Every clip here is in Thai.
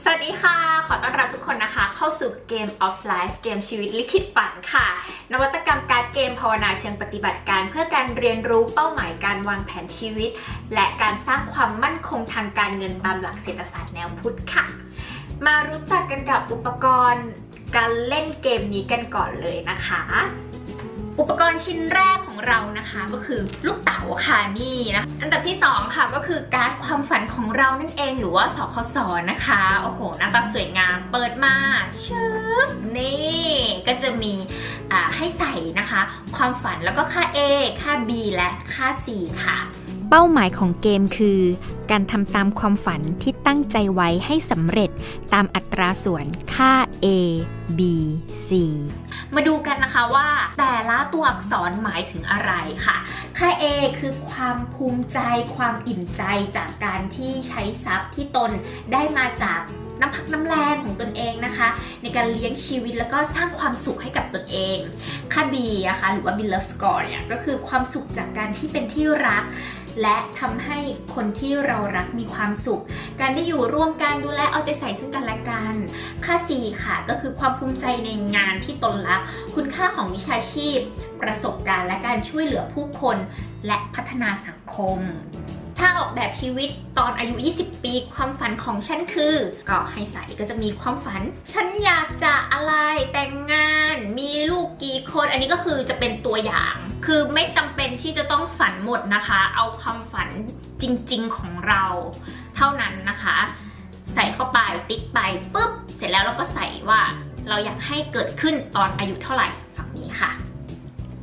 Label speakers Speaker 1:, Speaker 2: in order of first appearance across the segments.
Speaker 1: สวัสดีค่ะ ขอต้อนรับทุกคนนะคะ เข้าสู่เกม of Life เกมชีวิตลิขิตฝันค่ะ นวัตกรรมการเกมภาวนาเชิงปฏิบัติการ เพื่อการเรียนรู้เป้าหมายการวางแผนชีวิต และการสร้างความมั่นคงทางการเงินตามหลักเศรษฐศาสตร์แนวพุทธค่ะ มารู้จักกันกับอุปกรณ์การเล่นเกมนี้กันก่อนเลยนะคะ อุปกรณ์ชิ้นแรกของเรานะคะ ก็คือลูกเต๋าค่ะนี่นะอันดับที่ 2 ค่ะก็คือการ์ดความฝันของเรานั่นเองหรือว่าสคสนะคะโอ้โหหน้าตาสวยงามเปิดมาชึบนี่ก็จะมีให้ใส่นะคะ ความฝันแล้วก็ค่า A ค่า B และค่า C ค่ะ
Speaker 2: เป้าหมายของเกมคือ การทำตามความฝันที่ ตั้งใจไว้ให้สำเร็จตามอัตราส่วนค่า A B C
Speaker 1: มาดูกันนะคะว่า แต่ละตัวอักษรหมายถึงอะไรค่ะ ค่า A คือความภูมิใจ ความอิ่มใจจากการที่ใช้ทรัพย์ที่ตนได้มาจากน้ำพักน้ำแรงของตนเองนะคะ ในการเลี้ยงชีวิตแล้วก็สร้างความสุขให้กับตนเอง ค่า B นะคะหรือว่า B love score เนี่ยก็คือความสุขจากการที่เป็นที่รัก และทำให้คนที่เรารักมีความสุข การได้อยู่ร่วมกันดูแลเอาใจใส่ซึ่งกันและกันค่า C ค่ะ ก็คือความภูมิใจในงานที่ตนรัก คุณค่าของวิชาชีพ ประสบการณ์และการช่วยเหลือผู้คน และพัฒนาสังคมถ้าออกแบบชีวิตตอนอายุ 20 ปีความฝันของฉันคือ ก็ให้ใส่ก็จะมีความฝัน ฉันอยากจะอะไรแต่งงาน มีลูกกี่คน อันนี้ก็คือจะเป็นตัวอย่าง คือไม่จำเป็นที่จะต้องฝันหมดนะคะ เอาความฝันจริงๆของเราเท่านั้นนะคะ ใส่เข้าไปติ๊กไปปุ๊บ เสร็จแล้วเราก็ใส่ว่าเราอยากให้เกิดขึ้นตอนอายุเท่าไหร่ฝั่งนี้ค่ะ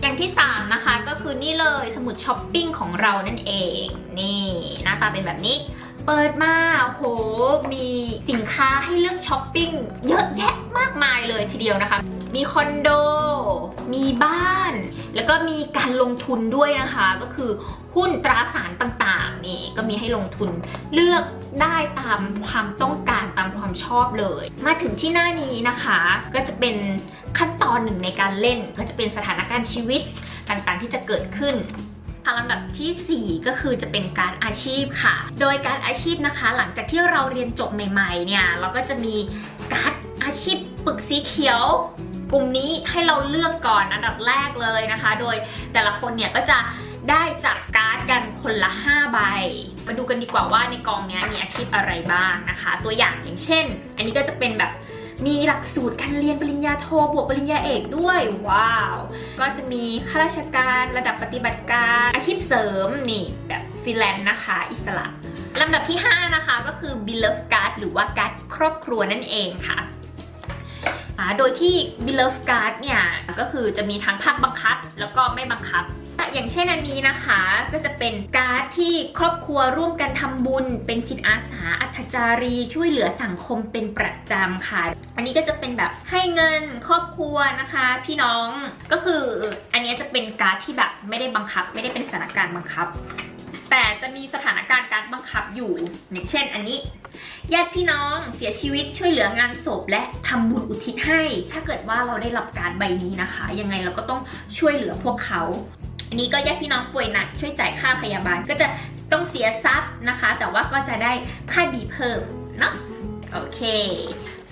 Speaker 1: อย่างที่ 3 นะคะก็คือนี่เลยสมุดช้อปปิ้งของเรานั่นเอง นี่หน้าตาเป็นแบบนี้ เปิดมาโหมีสินค้าให้เลือกช้อปปิ้งเยอะแยะมากมายเลยทีเดียวนะคะ มีคอนโด มีบ้าน แล้วก็มีการลงทุนด้วยนะคะ ก็คือหุ้นตราสารต่างๆนี่ก็มีให้ลงทุนเลือกได้ตามความต้องการตามความชอบเลย มาถึงที่หน้านี้นะคะ ก็จะเป็นขั้นตอนหนึ่งในการเล่น ก็จะเป็นสถานการณ์ชีวิตต่างๆ ที่จะเกิดขึ้นทาลำดับทีสี่ 4 ก็คือจะเป็นการอาชีพค่ะ โดยการอาชีพนะคะ หลังจากที่เราเรียนจบใหม่ ๆ เนี่ย เราก็จะมีการอาชีพปึกสีเขียว กลุ่มนี้ให้เราเลือกก่อนอันดับแรกเลยนะคะ โดยแต่ละคนเนี่ยก็จะได้จับการ์ดกันคนละ 5 ใบ มาดูกันดีกว่าว่าในกองนี้มีอาชีพอะไรบ้างนะคะ ตัวอย่างอย่างเช่น อันนี้ก็จะเป็นแบบมีหลักสูตรการเรียนปริญญาโทบวกปริญญาเอกด้วย ว้าว ก็จะมีข้าราชการระดับปฏิบัติการอาชีพเสริมนี่แบบฟรีแลนซ์นะคะ อิสระลำดับที่ 5 นะคะก็คือ Beloved Card หรือว่าการ์ดครอบครัวนั่นเองค่ะ โดยที่ Beloved Card เนี่ย ก็คือจะมีทั้งภาคบังคับ แล้วก็ไม่บังคับ อย่างเช่นอันนี้นะคะก็จะเป็นการ์ดที่ครอบครัวร่วมกันทำบุญ เป็นจิตอาสาอัธจารี ช่วยเหลือสังคมเป็นประจำค่ะ อันนี้ก็จะเป็นแบบให้เงินครอบครัวนะคะ พี่น้องก็คืออันนี้จะเป็นการ์ดที่แบบไม่ได้บังคับ ไม่ได้เป็นสถานการณ์บังคับ แต่จะมีสถานการณ์การบังคับอยู่อย่างเช่นอันนี้ญาติพี่น้องเสียชีวิตช่วยเหลืองานศพและทำบุญอุทิศให้ ถ้าเกิดว่าเราได้รับการใบนี้นะคะ ยังไงเราก็ต้องช่วยเหลือพวกเขา อันนี้ก็ญาติพี่น้องป่วยหนักช่วยจ่ายค่าพยาบาลก็จะต้องเสียทรัพย์นะคะ แต่ว่าก็จะได้ค่าบีเพิ่มเนาะโอเค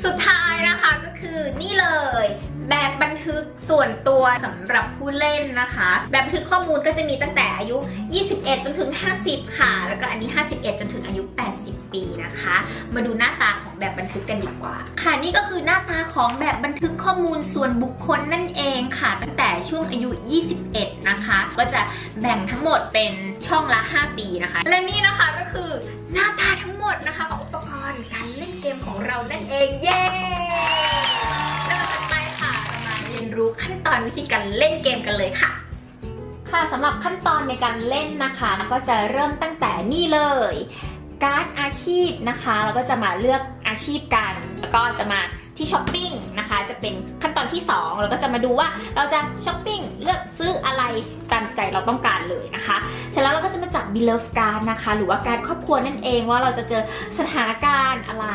Speaker 1: สุดท้ายนะคะก็คือนี่เลย แบบบันทึกส่วนตัวสำหรับผู้เล่นนะคะ แบบบันทึกข้อมูลก็จะมีตั้งแต่อายุ 21 จนถึง 50 ค่ะ แล้วก็อันนี้ 51 จนถึงอายุ 80 ปีนะคะ มาดูหน้าตาของแบบบันทึกกันดีกว่า ค่ะนี่ก็คือหน้าตาของแบบบันทึกข้อมูลส่วนบุคคลนั่นเองค่ะ ตั้งแต่ช่วงอายุ 21 นะคะ ก็จะแบ่งทั้งหมดเป็นช่องละ 5 ปีนะคะ และนี่นะคะก็คือหน้าตาทั้งหมดนะคะของอุปกรณ์การเล่นเกมของเรานั่นเองเย้ ยนรู้ขั้นตอนวิธีการเล่นเกมกันเลยค่ะ ค่ะสำหรับขั้นตอนในการเล่นนะคะก็จะเริ่มตั้งแต่นี่เลย การ์ดอาชีพนะคะ เราก็จะมาเลือกอาชีพกัน แล้วก็จะมา ที่ช้อปปิ้งนะคะ จะเป็นขั้นตอนที่ 2 เราก็จะมาดูว่าเราจะช้อปปิ้งเลือกซื้ออะไรตามใจเราต้องการเลยนะคะ เสร็จแล้วเราก็จะมาจับ Beloved Card นะคะ หรือว่าการครอบครัวนั่นเองว่าเราจะเจอสถานการณ์อะไร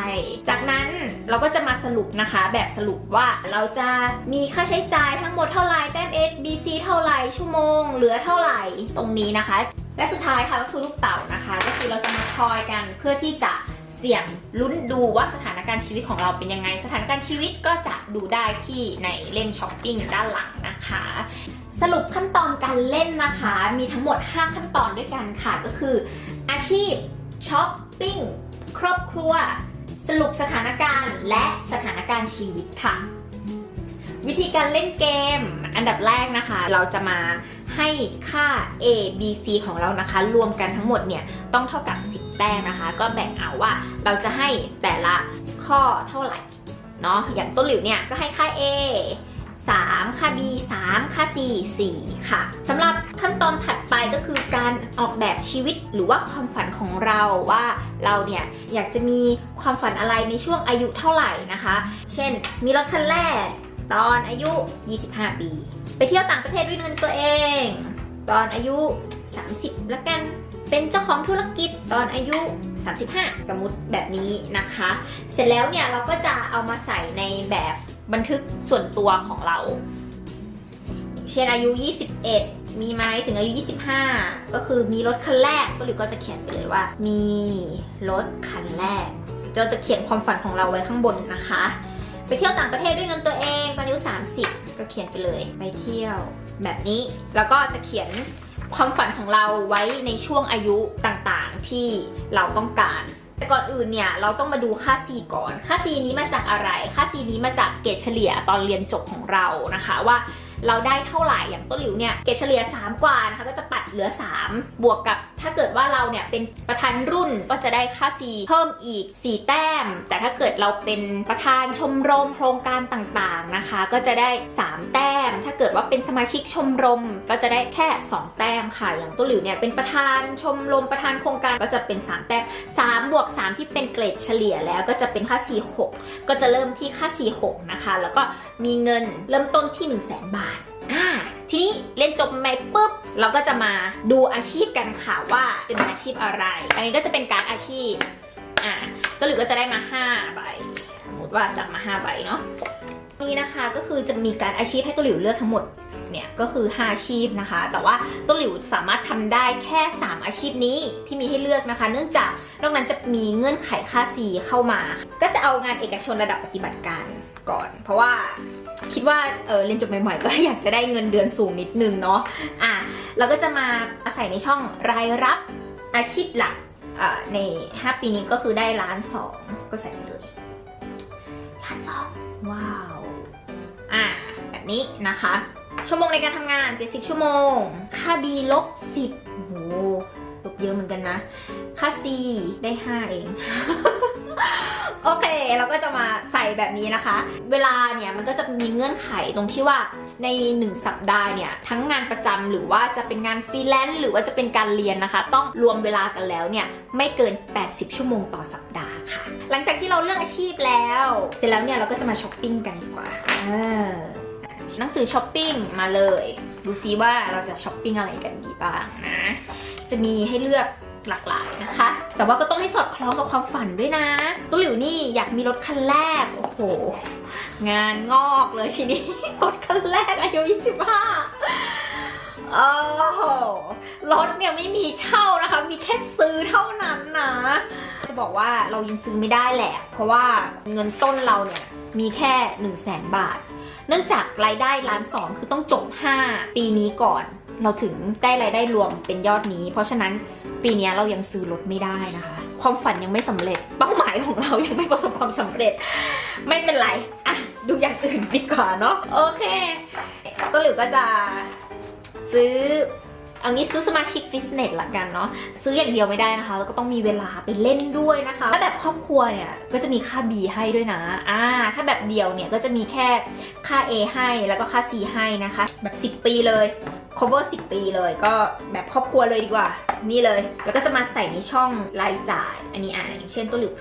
Speaker 1: จากนั้นเราก็จะมาสรุปนะคะ แบบสรุปว่าเราจะมีค่าใช้จ่ายทั้งหมดเท่าไหร่แต้ม S B C เท่าไหร่ชั่วโมง เหลือเท่าไหร่ตรงนี้นะคะ และสุดท้ายค่ะก็คือลูกเต่านะคะ ก็คือเราจะมาทอยกันเพื่อที่จะ เสี่ยงลุ้นดูว่าสถานการณ์ชีวิตของเราเป็นยังไง สถานการณ์ชีวิตก็จะดูได้ที่ในเล่มช้อปปิ้งด้านหลังนะคะ สรุปขั้นตอนการเล่นนะคะ มีทั้งหมด 5 ขั้นตอนด้วยกันค่ะ ก็คือ อาชีพช้อปปิ้งครอบครัว สรุปสถานการณ์และสถานการณ์ชีวิตค่ะ วิธีการเล่นเกม อันดับแรกนะคะ เราจะมาให้ค่า A B C ของเรานะคะ รวมกันทั้งหมดเนี่ยต้องเท่ากับ10 แต้มนะคะ ก็แบ่งเอาว่าเราจะให้แต่ละข้อเท่าไหร่เนาะอย่างต้นหลิวเนี่ยก็ให้ค่า A 3 ค่า B 3 ค่า C 4 ค่ะสำหรับขั้นตอนถัดไปก็คือการออกแบบชีวิตหรือว่าความฝันของเราว่าเราเนี่ยอยากจะมีความฝันอะไรในช่วงอายุเท่าไหร่นะคะ เช่น มีรถคันแรก ตอนอายุ 25 ปี ไปเที่ยวต่างประเทศด้วยเงินตัวเอง ตอนอายุ 30 ละกัน เป็นเจ้าของธุรกิจตอนอายุ 35 สมมติแบบนี้นะคะ เสร็จแล้วเนี่ยเราก็จะเอามาใส่ในแบบบันทึกส่วนตัวของเรา อย่างเช่นอายุ 21 มีไหมถึงอายุ 25 ก็คือมีรถคันแรกก็หรือก็จะเขียนไปเลยว่า มีรถคันแรกเราจะเขียนความฝันของเราไว้ข้างบนนะคะ ไปเที่ยวต่างประเทศด้วยเงินตัวเองตอนอายุ 30 ก็เขียนไปเลย ไปเที่ยวแบบนี้ แล้วก็จะเขียน ความฝันของเราไว้ในช่วงอายุต่างๆที่เราต้องการแต่ก่อนอื่นเนี่ยเราต้องมาดูค่า C ก่อน ค่า C นี้มาจากอะไร ค่า C นี้มาจากเกรดเฉลี่ยตอนเรียนจบของเรานะคะ ว่าเราได้เท่าไหร่อย่างต้นหลิวเนี่ยเกรดเฉลี่ย 3 กว่านะคะก็จะปัดเหลือ 3 บวกกับ ถ้าเกิดว่าเราเนี่ยเป็นประธานรุ่นก็จะได้ค่า C เพิ่มอีก 4 แต้ม แต่ถ้าเกิดเราเป็นประธานชมรมโครงการต่างๆนะคะ ก็จะได้ 3 แต้ม ถ้าเกิดว่าเป็นสมาชิกชมรมก็จะได้แค่ 2 แต้มค่ะ อย่างต้นหลิวเนี่ยเป็นประธานชมรมประธานโครงการก็จะเป็น 3 แต้ม3บวก3ที่เป็นเกรดเฉลี่ยแล้วก็จะเป็นค่า C 6ก็จะเริ่มที่ค่า C 6นะคะ แล้วก็มีเงินเริ่มต้นที่ 1 0 0 0 0แบาทอ่า ทีนี้เรียนจบใหม่ปุ๊บเราก็จะมาดูอาชีพกันค่ะว่าจะเป็นอาชีพอะไร อันนี้ก็จะเป็นการอาชีพอ่าก็หรือก็จะได้มา5ใบสมมติว่าจับมา5ใบเนาะนี่นะคะก็คือจะมีการอาชีพให้ตัวหลิวเลือกทั้งหมด เนี่ยก็คือ 5 อาชีพนะคะ แต่ว่าต้นหลิวสามารถทำได้แค่ 3 อาชีพนี้ที่มีให้เลือกนะคะ เนื่องจากนอกนั้นจะมีเงื่อนไขค่า C เข้ามา ก็จะเอางานเอกชนระดับปฏิบัติการก่อน เพราะว่าคิดว่าเออเรียนจบใหม่ๆ ก็อยากจะได้เงินเดือนสูงนิดนึงเนาะอะเราก็จะมาอาศัยในช่องรายรับอาชีพหลักใน 5 ปีนี้ก็คือได้ล้านสองก็ใส่เลยล้านสองว้าว อ่า แบบนี้นะคะ ชั่วโมงในการทำงาน 70 ชั่วโมง ค่า B ลบ 10 โอ้โห ลบเยอะเหมือนกันนะ ค่า C ได้ 5 เอง โอเค เราก็จะมาใส่แบบนี้นะคะ เวลาเนี่ยมันก็จะมีเงื่อนไขตรงที่ว่าใน 1 สัปดาห์เนี่ย ทั้งงานประจำหรือว่าจะเป็นงานฟรีแลนซ์หรือว่าจะเป็นการเรียนนะคะ ต้องรวมเวลากันแล้วเนี่ย ไม่เกิน 80 ชั่วโมงต่อสัปดาห์ค่ะ หลังจากที่เราเลือกอาชีพแล้ว เสร็จแล้วเนี่ยเราก็จะมาช้อปปิ้งกันดีกว่า เออ หนังสือช้อปปิ้งมาเลย ดูซิว่าเราจะช้อปปิ้งอะไรกันดีบ้างนะ จะมีให้เลือกหลากหลายนะคะ แต่ว่าก็ต้องให้สอดคล้องกับความฝันด้วยนะ ตัวหลิวนี่อยากมีรถคันแรก โอ้โห งานงอกเลยทีนี้ รถคันแรกอายุ 25 โอ้โห รถเนี่ยไม่มีเช่านะคะ มีแค่ซื้อเท่านั้นนะ จะบอกว่าเรายังซื้อไม่ได้แหละ เพราะว่าเงินต้นเราเนี่ยมีแค่ 1 0 0 0 0แสนบาท เนื่องจากรายได้ล้านสองคือต้องจบ 5 ปีนี้ก่อน เราถึงได้รายได้รวมเป็นยอดนี้ เพราะฉะนั้นปีนี้เรายังซื้อรถไม่ได้นะคะ ความฝันยังไม่สำเร็จ เป้าหมายของเรายังไม่ประสบความสำเร็จ ไม่เป็นไรอะดูอย่างอื่นดีกว่าเนาะโอเค ตัวหลือก็จะซื้อ เอางี้ซื้อสมาชิกฟิตเนสละกันเนาะซื้ออย่างเดียวไม่ได้นะคะ แล้วก็ต้องมีเวลาไปเล่นด้วยนะคะถ้าแบบครอบครัวเนี่ยก็จะมีค่า B ให้ด้วยนะอ่าถ้าแบบเดียวเนี่ยก็จะมีแค่ค่า A ให้แล้วก็ค่า C ให้นะคะ แบบ 10 ปีเลย cover 10 ปีเลย ก็แบบครอบครัวเลยดีกว่า นี่เลย แล้วก็จะมาใส่ในช่องรายจ่าย อันนี้อะอย่างเช่นตัวหลิว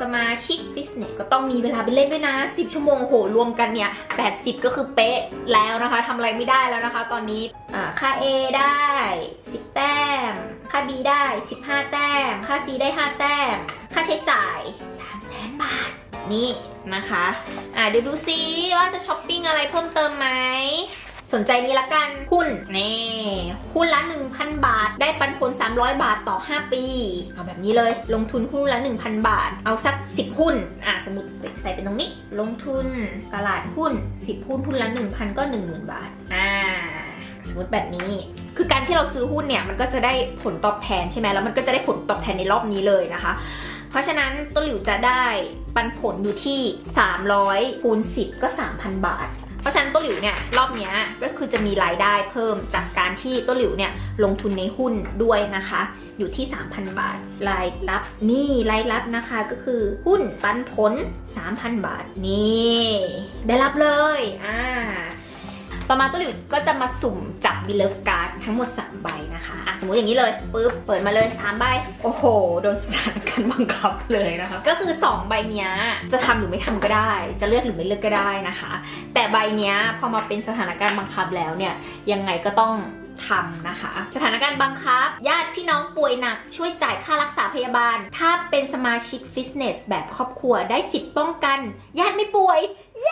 Speaker 1: สมาชิกฟิตเนสก็ต้องมีเวลาไปเล่นด้วยนะ 10 ชั่วโมงโหรวมกันเนี่ย 80 ก็คือเป๊ะแล้วนะคะทำอะไรไม่ได้แล้วนะคะ ตอนนี้อ่าค่า A ได้ 10 แต้ม ค่า B ได้ 15 แต้ม ค่า C ได้ 5 แต้ม ค่าใช้จ่าย3แสนบาทนี่นะคะ อ่าเดี๋ยวดูซิว่าจะช้อปปิ้งอะไรเพิ่มเติมไหม สนใจนี้ละกันหุ้นนี่หุ้นละ 1,000 บาท ได้ปันผล 300 บาทต่อ 5 ปี เอาแบบนี้เลยลงทุนหุ้นละ 1,000 บาท เอาสัก 10 หุ้นอะสมมติใส่เป็นตรงนี้ ลงทุนตลาดหุ้น 10 หุ้นหุ้นละ 1,000 ก็ 10,000 บาทอ่าสมมติแบบนี้คือการที่เราซื้อหุ้นเนี่ยมันก็จะได้ผลตอบแทนใช่ไหมแล้วมันก็จะได้ผลตอบแทนในรอบนี้เลยนะคะ เพราะฉะนั้นต้นหลิวจะได้ปันผลอยู่ที่ 300คูณ10 ก็ 3,000 บาท เพราะฉะนั้นต้นหลิวเนี่ยรอบนี้ก็คือจะมีรายได้เพิ่มจากการที่ต้นหลิวเนี่ยลงทุนในหุ้นด้วยนะคะ อยู่ที่ 3,000 บาท รายรับนี่รายรับนะคะก็คือหุ้นปันผล 3,000 บาทนี่ได้รับเลยอ่า ต่อมาต้นหลิวก็จะมาสุ่มจับบิลเลฟการ์ดทั้งหมด 3 ใบนะคะอะสมมติอย่างนี้เลยปุ๊บเปิดมาเลย 3 ใบ โอ้โห โดนสถานการณ์บังคับเลยนะคะ ก็คือ 2 ใบเนี้ยจะทำหรือไม่ทำก็ได้ จะเลือกหรือไม่เลือกก็ได้นะคะ แต่ใบเนี้ยพอมาเป็นสถานการณ์บังคับแล้วเนี่ยยังไงก็ต้องทำนะคะ สถานการณ์บังคับ ญาติพี่น้องป่วยหนัก ช่วยจ่ายค่ารักษาพยาบาล ถ้าเป็นสมาชิกฟิตเนสแบบครอบครัวได้สิทธิ์ป้องกัน ญาติไม่ป่วย เย้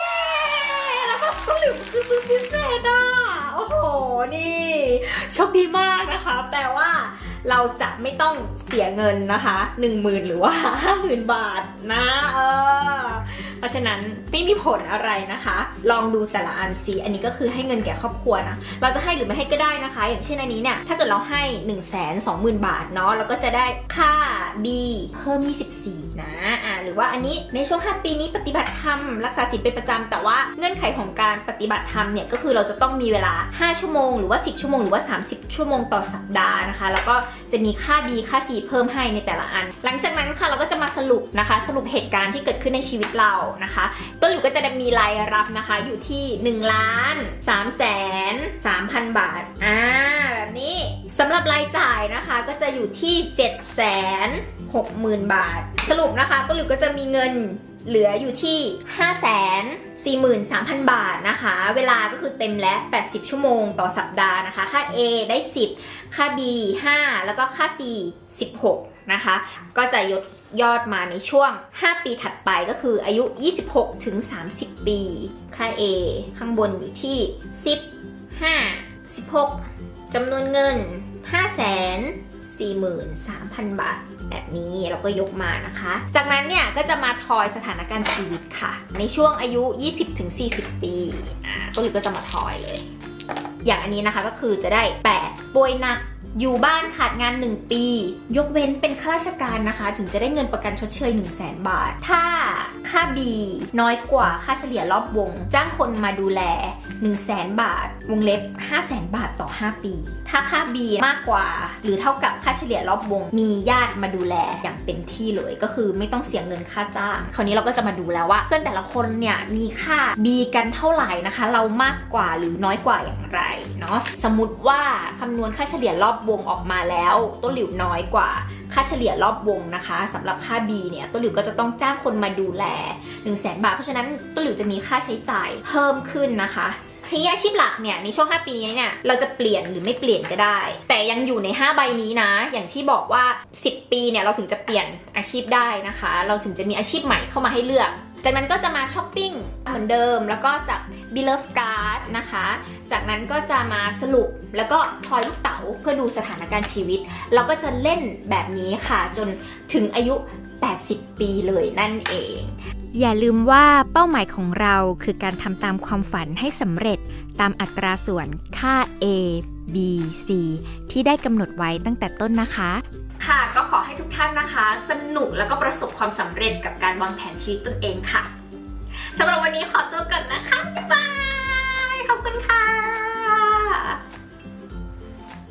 Speaker 1: นี่โชคดีมากนะคะ แปลว่าเราจะไม่ต้องเสียเงินนะคะ10,000 หรือว่า 50,000 บาทนะเออเพราะฉะนั้นไม่มีผลอะไรนะคะ ลองดูแต่ละอันสิอันนี้ก็คือให้เงินแก่ครอบครัวนะเราจะให้หรือไม่ให้ก็ได้นะคะ อย่างเช่นอันนี้เนี่ยถ้าเกิดเราให้ 1 2 0 0 0 0 บาทเนาะเราก็จะได้ค่า B เพิ่ม 24 นะอ่า หรือว่าอันนี้ในช่วง 5 ปีนี้ปฏิบัติธรรมรักษาจิตเป็นประจำแต่ว่าเงื่อนไขของการปฏิบัติธรรมเนี่ยก็คือเราจะต้องมีเวลา 5 ชั่วโมง หรือว่า 10 ชั่วโมง หรือว่า 30 ชั่วโมงต่อสัปดาห์นะคะ แล้วก็จะมีค่า B ค่า C เพิ่มให้ในแต่ละอัน หลังจากนั้นค่ะเราก็จะมาสรุปนะคะ สรุปเหตุการณ์ที่เกิดขึ้นในชีวิตเรานะคะต้นหลิวก็จะมีรายรับนะคะอยู่ที่1ล้าน3แสน3,000 บาท อ่า แบบนี้ สำหรับรายจ่ายนะคะก็จะอยู่ที่7แสน60,000 บาท สรุปนะคะต้นหลิวก็จะมีเงินเหลืออยู่ที่5แสน43,000 บาทนะคะ เวลาก็คือเต็มและ80 ชั่วโมงต่อสัปดาห์นะคะ ค่า A ได้ 10 ค่า B 5 แล้วก็ค่า C 16 นะคะ ก็จะยดยอดมาในช่วง 5 ปีถัดไปก็คืออายุ 26 ถึง 30 ปี ค่า A ข้างบนอยู่ที่ 10 5 16 จำนวนเงิน 5 43,000 บาท แบบนี้เราก็ยกมานะคะ จากนั้นเนี่ยก็จะมาทอยสถานการณ์ชีวิตค่ะ ในช่วงอายุ 20-40 ปีอ่าตัวหลิวก็จะมาทอยเลย อย่างอันนี้นะคะก็คือจะได้ 8 ป่วยหนัก อยู่บ้านขาดงาน 1 ปี ยกเว้นเป็นข้าราชการนะคะ ถึงจะได้เงินประกันชดเชย 1 0 0 0 0แบาท ถ้าค่า B น้อยกว่าค่าเฉลี่ยรอบวง จ้างคนมาดูแล 1 0 0 0 0แบาท วงเล็บ 5 0 0 0 0 0 บาทต่อ 5 ปี ถ้าค่า B มากกว่า หรือเท่ากับค่าเฉลี่ยรอบวง มีญาติมาดูแลอย่างเต็มที่เลยก็คือไม่ต้องเสียเงินค่าจ้าง คราวนี้เราก็จะมาดูแล้วว่าเพื่อนแต่ละคนเนี่ยมีค่า B กันเท่าไหร่นะคะ เรามากกว่าหรือน้อยกว่าอย่างไรเนาะสมมติว่าคำนวณค่าเฉลี่ยรอบวงออกมาแล้ว ต้นหลิวน้อยกว่าค่าเฉลี่ยรอบวงนะคะสำหรับค่า B เนี่ยต้นหลิวก็จะต้องจ้างคนมาดูแล 1 0 0 0 0แบาท เพราะฉะนั้นต้นหลิวจะมีค่าใช้จ่ายเพิ่มขึ้นนะคะทีนี้อาชีพหลักเนี่ยในช่วง 5 ปีนี้เนี่ยเราจะเปลี่ยนหรือไม่เปลี่ยนก็ได้ แต่ยังอยู่ใน 5 ใบนี้นะ อย่างที่บอกว่า 10 ปีเนี่ยเราถึงจะเปลี่ยนอาชีพได้นะคะ เราถึงจะมีอาชีพใหม่เข้ามาให้เลือก จากนั้นก็จะมาช้อปปิ้งเหมือนเดิม แล้วก็จาก b i l l of Card นะคะ จากนั้นก็จะมาสรุปแล้วก็ทอยลูกเต๋าเพื่อดูสถานการณ์ชีวิต เราก็จะเล่นแบบนี้ค่ะ จนถึงอายุ 80 ปีเลยนั่นเอง
Speaker 2: อย่าลืมว่าเป้าหมายของเราคือการทำตามความฝันให้สำเร็จตามอัตราส่วนค่า A B C ที่ได้กำหนดไว้ตั้งแต่ต้นนะคะ
Speaker 1: ค่ะ ก็ขอให้ทุกท่านนะคะ สนุกแล้วก็ประสบความสำเร็จกับการวางแผนชีวิตตนเองค่ะสำหรับวันนี้ขอตัวก่อนนะคะบ๊ายบาย ขอบคุณค่ะ